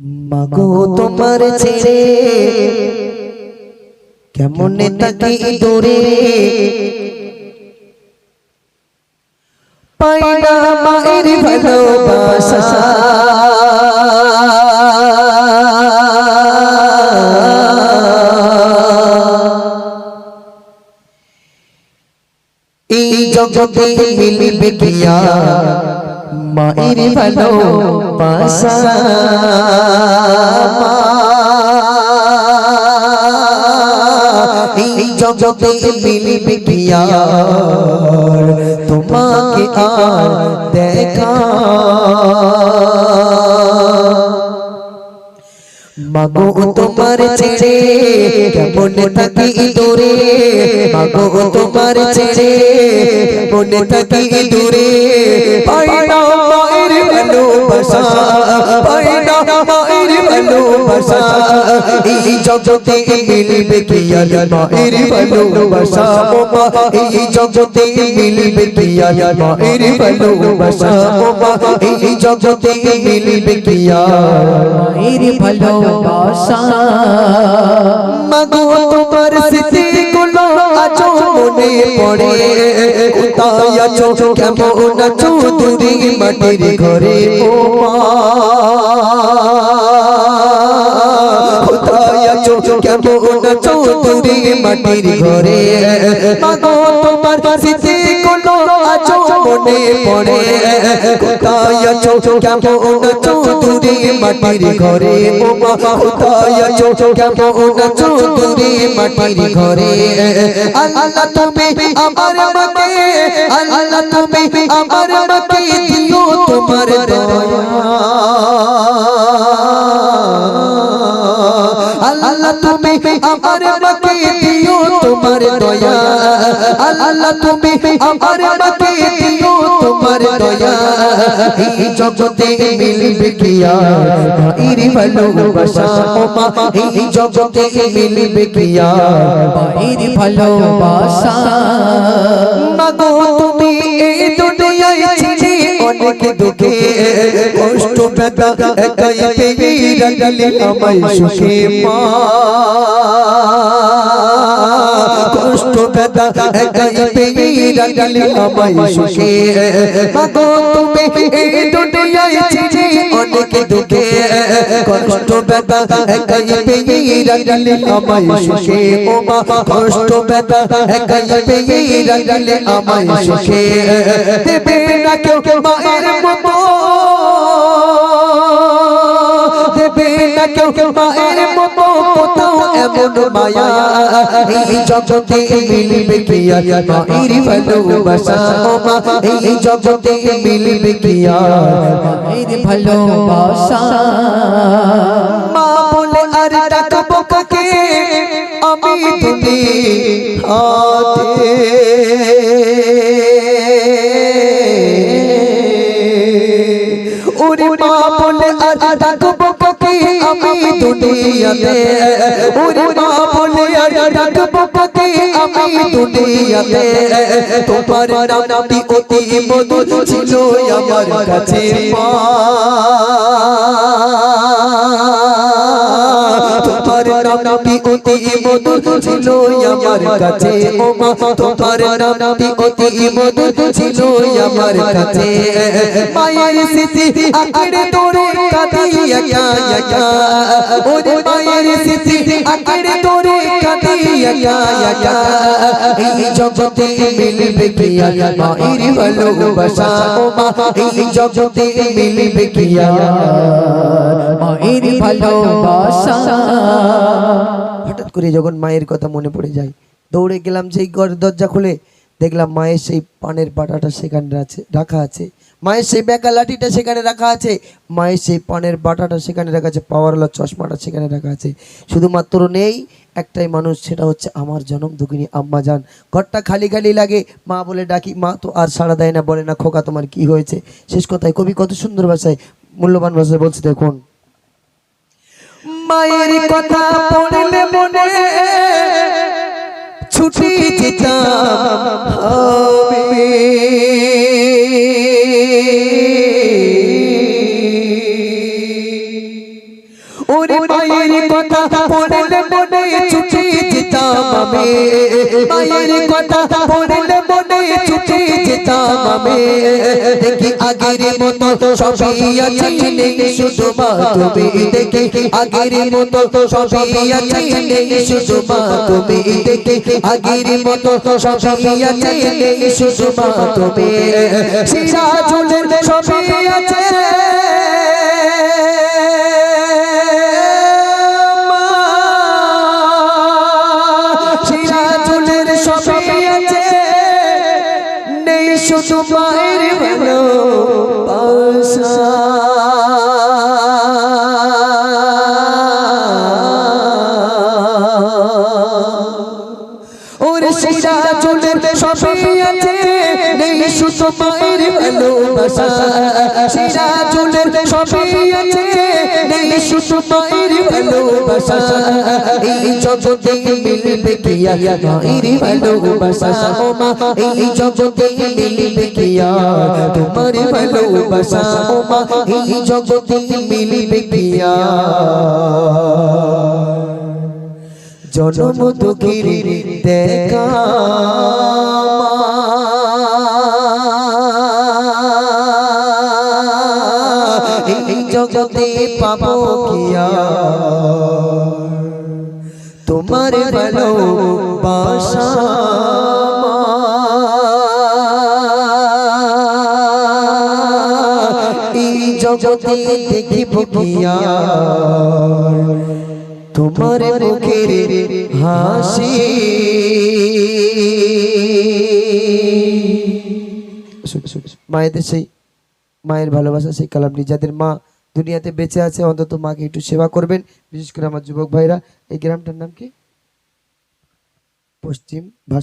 মাগো তোমার ছেড়ে কেমন তাকি দূরে পাই না মায়ের ভালোবাসা। এই জগতে মিলবে কিয়া মায়ের ভালোবাসা এই জগতে মিলবে কিয়া তোমাকে আর দেখা মাগো তোমার ছেড়ে কেমন থাকি দূরে মাগো তোমার ছেড়ে কেমন থাকি দূরে মায়ের ভালোবাসা পাই না মায়ের ভালোবাসা এই জগতে মিলবে কি আর মায়ের ভালোবাসা ও মা এই জগতে মিলবে কি আর মায়ের ভালোবাসা ও আছো, কেমন আছো দূরে মাটির ঘরে? ও কোথায় আছো, কেমন আছো দূরে মাটির ঘরে? তোমারগুলো আজো মনে পড়ে। কোথায় আছো? কেমন আছো? দূরে মাটির ঘরে। ও মা কোথায় আছো? কেমন আছো? দূরে মাটির ঘরে। আল্লাহ তুমি আমার মাকে, আল্লাহ তুমি আমার মাকে দিও তোমার দয়া। আল্লাহ তুমি এই জগতে মিলবে কি আর? মায়ের ভালোবাসা ও মা এই জগতে মিলবে কি আর? মায়ের ভালোবাসা। মাগো, তুমি এই দুনিয়ায় ছিলে অনেক দুঃখে। কষ্ট, ব্যথা, একাই পেয়ে রাখলে আমায় সুখে মা। কষ্ট ব্যথা একাই পেয়ে রাখলে আমায় সুখে মাগো, তুমি এই দুনিয়ায় ছিলে অনেক দুঃখে। কষ্ট ব্যথা একাই পেয়ে রাখলে আমায় সুখে ও মা, কষ্ট ব্যথা একাই পেয়ে রাখলে আমায় সুখে দেবে না কেউ মায়ের মায়া এই জগতে মিলবে কি আর মায়ের ভালোবাসা ও মা এই জগতে মিলবে কি আর মায়ের ভালোবাসা মা বলে আর ডাকবো কাকে আমি তুমি হাতে ওরে মা বলে দুনিয়াতে, ওরে মা বলে ডাকবো কাকে আমি দুনিয়াতে। তোমার নামটি অতি ছিল আমার কাছে। ও মা, তোমার নামটি অতি ছিল আমার কাছে। হঠাৎ করে যখন মায়ের কথা মনে পড়ে যায় দৌড়ে গেলাম সেই দরজা খুলে দেখলাম মায়ের সেই পানের পাটাটা সেখানে আছে রাখা আছে মায়ের সেই বেকা লাঠিটা সেখানে রাখা আছে। মায়ের সেই পানের বাটাটা সেখানে রাখা আছে, পাওয়ারওয়ালা চশমাটা সেখানে রাখা আছে। শুধুমাত্র নেই, একটাই মানুষ, সেটা হচ্ছে আমার জনম দুঃখিনী আম্মা যান ঘরটা খালি খালি লাগে, মা বলে ডাকি, মা, তো আর সাড়া দেয় না, বলে না, খোকা, তোমার কি হয়েছে? শেষ কথায় কবি কত সুন্দর ভাষায়, মূল্যবান ভাষায় বলছে, দেখুন। মায়ের কথা পড়লে মনে ছুটি যেতাম আমি কথা পড়লে মনে ছুটে যেতাম আমি। দেখি আগের মতো সবই আছে শুধু মা দেখি আগের মতো সবই আছে শুধু মা দেখি আগের মতো শুধু মায়ের ভালো ওর শিরা চুলের সবই আছে নেই শুধু মায়ের ভালোবাসা। শিরা চুলের সবই আছে নেই মায়ের ভালোবাসা এই জগতে মিলবে কি আর মায়ের ভালোবাসা ও মা। এই জগতে মিলবে কি আর তোমার ভালোবাসা ও মা এই জগতে মিলবে কি আর জনম দুঃখীর দেখা এই জগতে পাবো কিয়া? তোমার ভালো বাসা এই জগতে দেখিব কিয়া? তোমার মুখের হাসি। মায়েদের সেই মায়ের ভালোবাসা, সেই কালামনি যাদের মা দুনিয়াতে বেঁচে আছে, অন্তত মাকে একটু সেবা করবেন। বিশেষ করে আমার যুবক ভাইরা, এই গ্রামটার নাম কি? পশ্চিম ভাস